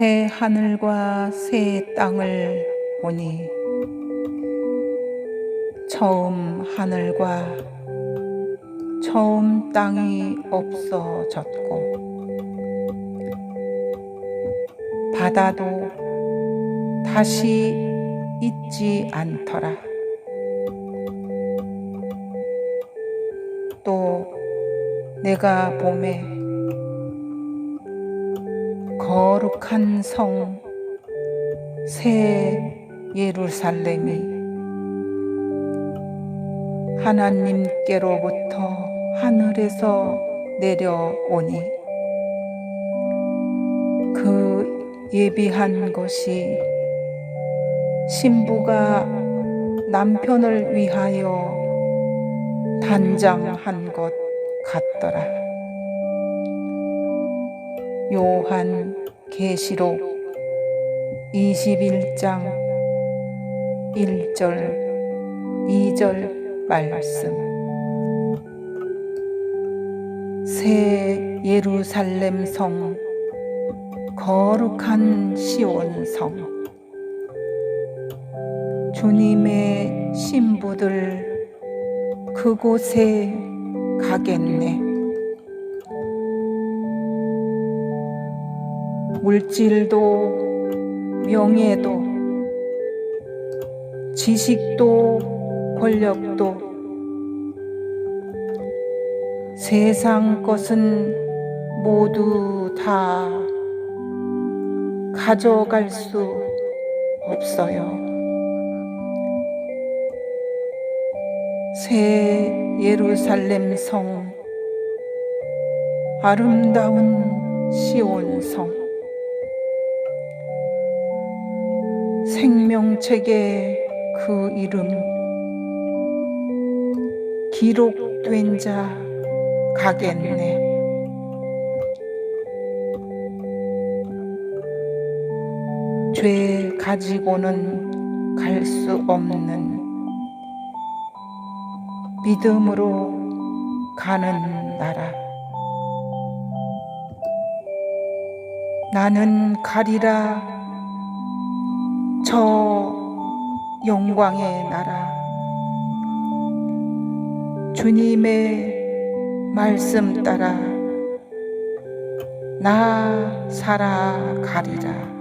새 하늘과 새 땅을 보니 처음 하늘과 처음 땅이 없어졌고 바다도 다시 있지 않더라. 또 내가 봄에 거룩한 성 새 예루살렘이 하나님께로부터 하늘에서 내려오니 그 예비한 것이 신부가 남편을 위하여 단장한 것 같더라. 요한 계시록 21장 1절 2절 말씀 새 예루살렘 성 거룩한 시온 성 주님의 신부들 그곳에 가겠네. 물질도 명예도 지식도 권력도 세상 것은 모두 다 가져갈 수 없어요. 새 예루살렘 성 아름다운 시온 성 생명책에 그 이름 기록된 자 가겠네. 죄 가지고는 갈 수 없는 믿음으로 가는 나라. 나는 가리라 저 영광의 나라. 주님의 말씀 따라 나 살아가리라